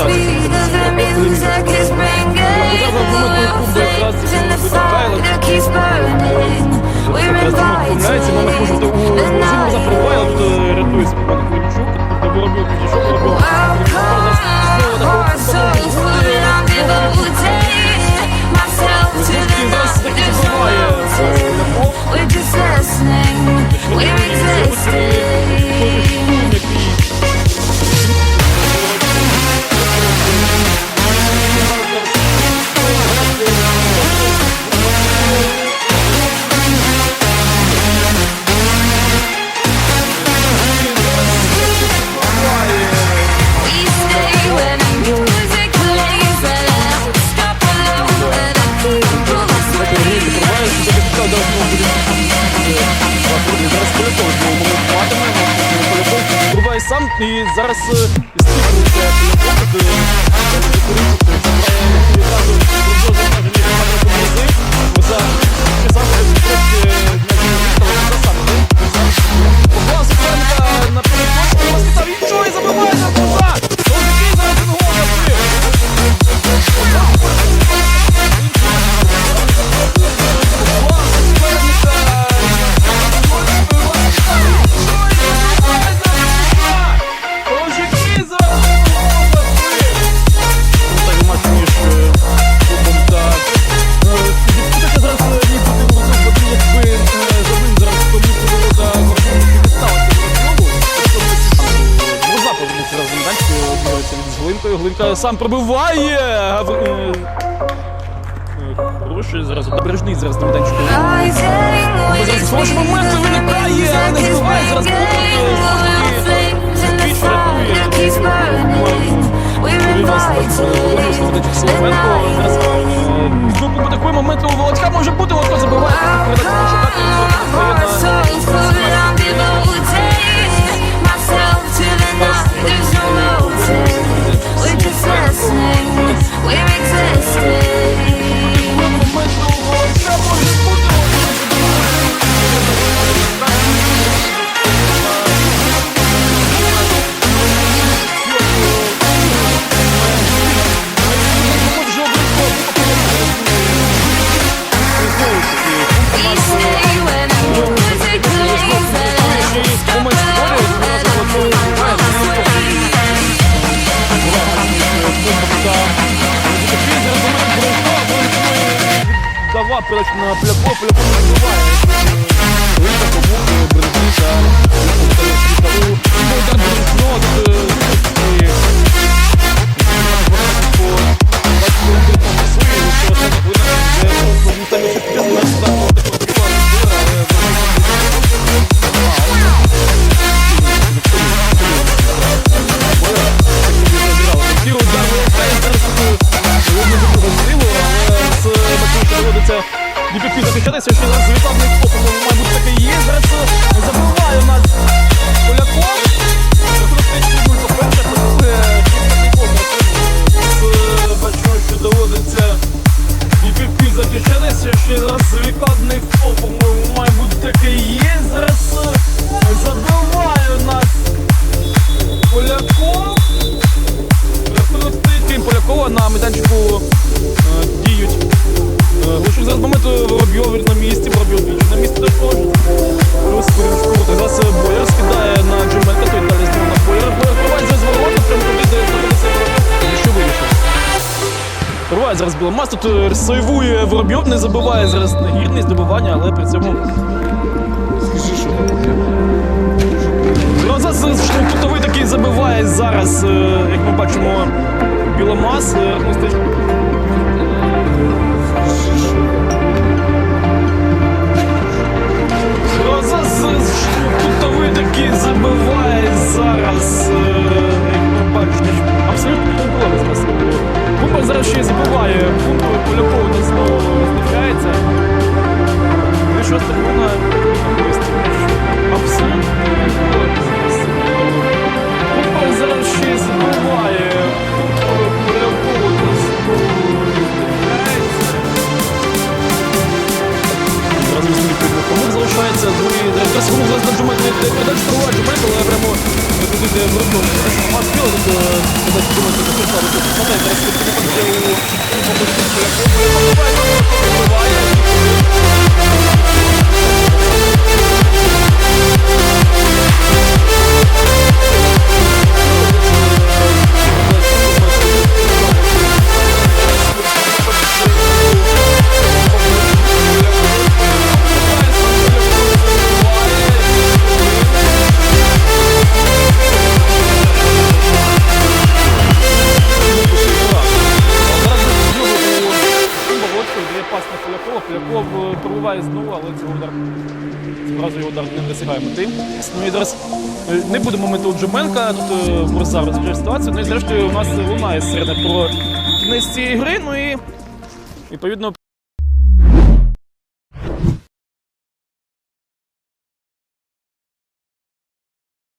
Sorry. потрібно. Зараз телефон знову ми матимемо телефон. Врубай сам і зараз стікується телефон. Відразу відразу відразу відразу відразу П'ятою глинка сам пробиває. Хороший зараз обережний зараз Демиденчук. Зараз хороший момент виникає, але не збиває зараз Зараз буде такий момент у Володька може бути от срочно пляпо, пляпо, пляпо, пляпо, пляпо, пляпо, момент Воробйов на місці, Воробйов на місці також. Плюс Курінчук, от якраз е, Бояр скидає на Джемелька, той далі знову на Бояр. Бояр триває ворота, прямо туди, де знаходиться Воробйов. І що вирішив? Зараз Біломас, тут е, сейвує Воробйов, не забиває зараз на нагірність здобування, але при цьому... Скажи, що Ну, зараз штовхутовий такий забиває зараз, е, як ми бачимо, Біломас. Мистець. Зараз думаєте, що пас на Полякова. Поляков пробуває знову, але цього удар зразу його удар не досягає мети. Ну і зараз е, не будемо мити у Джуменка, тут е, Мурза розбирає ситуацію. Ну і зрештою у нас лунає серед про кінець цієї гри. Ну і відповідно